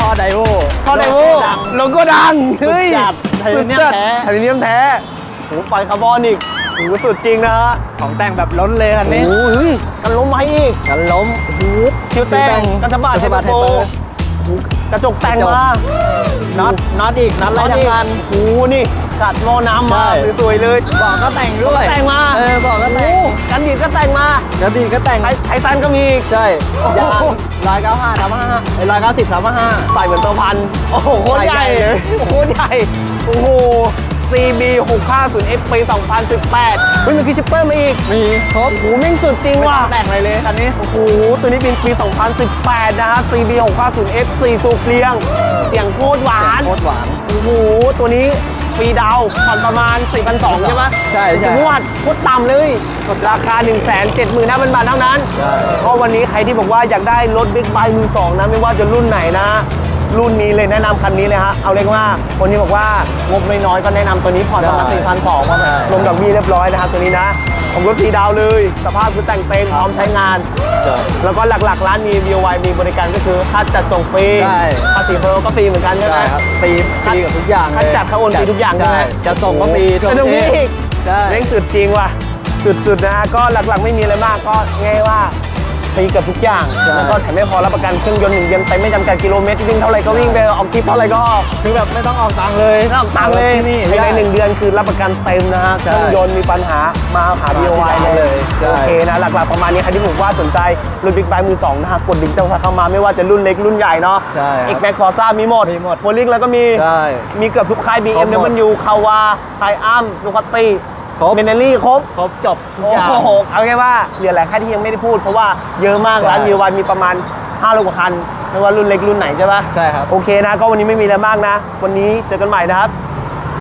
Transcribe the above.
ท่อไดโวท่อไดโวโลโก้ดังสุดจัดไทเทเนียมแท้ไทเทเนียมแท้โอ้ไฟคาร์บอนอีกโอ้สุดจริงนะฮะของแต่งแบบล้นเลยอันนี้โอ้ยกันล้มไหมอีกกันล้มโอ้ยคิ้วแต่งกันสะบัดไฮเปโป กระจกแต่งมา น็อต น็อตอีก น็อตไรแล้วทั้นี่งคันโอ้โหนี่กัดหม้อน้ำมาใช่สวยๆเลยบอกก็แต่งด้วย แต่งมา เออบอกก็แต่งโอ้โหกันดีดก็แต่งมากระดิ่งก็แต่งไทไททันก็มีอีกใช่โอ้โหยางร้อยเก้าห้าทับห้าร้อยเก้าสิบทับห้าใส่เหมือนตัวพัน โอ้โหโคตรใหญ่ใหญ่เลยโอ้โหโคตรใหญ่ โอ้โห CB 650 F ปี 2018เฮ้ยมันคือชิปเปอร์มาอีก มีครบโอ้โหแม่งสุดจริงไม่ว่ะต้องแต่งอะไรเลยคันนี้ โอ้โห ตัวนี้เป็นปี 2018 นะฮะ CB 650 F 4สูบเรียง เสียงโคตรหวาน โคตรหวาน โอ้โห ตัวนี้ฟรีดาวน์ผ่อนประมาณ 4,200 ใช่ไหมใช่ใช่งวดโคตรต่ำเลย ราคา 1 7 5 0 0 0 บาทเท่านั้นใช่ก็วันนี้ใครที่บอกว่าอยากได้รถบิ๊กไบค์มือสองนะ ไม่ว่าจะรุ่นไหนนะ รุ่นนี้เลยแนะนำคันนี้เลยฮะเอาเรียกว่าคนที่บอกว่างบน้อยๆก็แนะนำตัวนี้ผ่อนประมาณใช่4 0 0 0 2ว่าใช่ลงดอกเบี้ยเรียบร้อยนะครับตัวนี้นะผมรถสีดาวเลย สภาพคือแต่งเต็มพร้อมใช้งาน ใช่ แล้วก็หลักๆร้านมี BOY มีบริการก็คือค่าจัดส่งฟรีใช่ ภาษีพลก็ฟรีเหมือนกันใช่ไหม ใช่ครับฟรีฟรีกับทุกอย่างเลยค่าจัดค่าโอนฟรีทุกอย่างใช่ไหมจะส่งก็ฟรีโอ้โหจะส่งฟรีอีกใช่เร่งสุดจริงว่ะ สุดๆนะฮะก็หลักๆไม่มีอะไรมากก็ง่ายว่า ฟรีเกับทุกอย่างใช่ แล้วก็แถมไม่พอรับประกันเครื่องยนต์หนึ่งเดือนไปไม่จำกัดกิโลเมตรวิ่งเท่าไหร่ก็วิ่งไปออกทริปเท่าไหร่ก็ออก คือแบบไม่ต้องออกตังค์เลยไม่ต้องตังค์เลยที่นี่ ภายในหนึ่งเดือนคือรับประกันเต็มนะฮะเคใช่รื่องยนต์มีปัญหามาหามาที่ BOY ร้านเลเลยยใช่ โอเคนะหลักๆประมาณนี้ใครที่ผมว่าสนใจรถบิ๊กไบค์มือสองนะฮะกดลิงก์ตรงเข้ามาไม่ว่าจะรุ่นเล็กรุ่นใหญ่เนาะใช่ครับเอ็กแม็กคอร์ซ่ามีหมดมีหมด โพลิงแล้วก็มี ใช่ มีเกือบทุกค่าย ครบหมด BMW คาวาไทอัมดูคาติ ครบเมนเนลลี่ครบ ครบจบทุกอย่าง โอ้โหเอาง่ายว่าเหลือหลายค่ายที่ยังไม่ได้พูด เพราะว่าเยอะมากใช่ ร้าน BY มีประมาณ5โลกว่าคันไม่ว่ารุ่นเล็กรุ่นไหนใช่ปะใช่ครับ โอเคนะ ก็วันนี้ไม่มีอะไรมากนะ วันนี้เจอกันใหม่นะครับ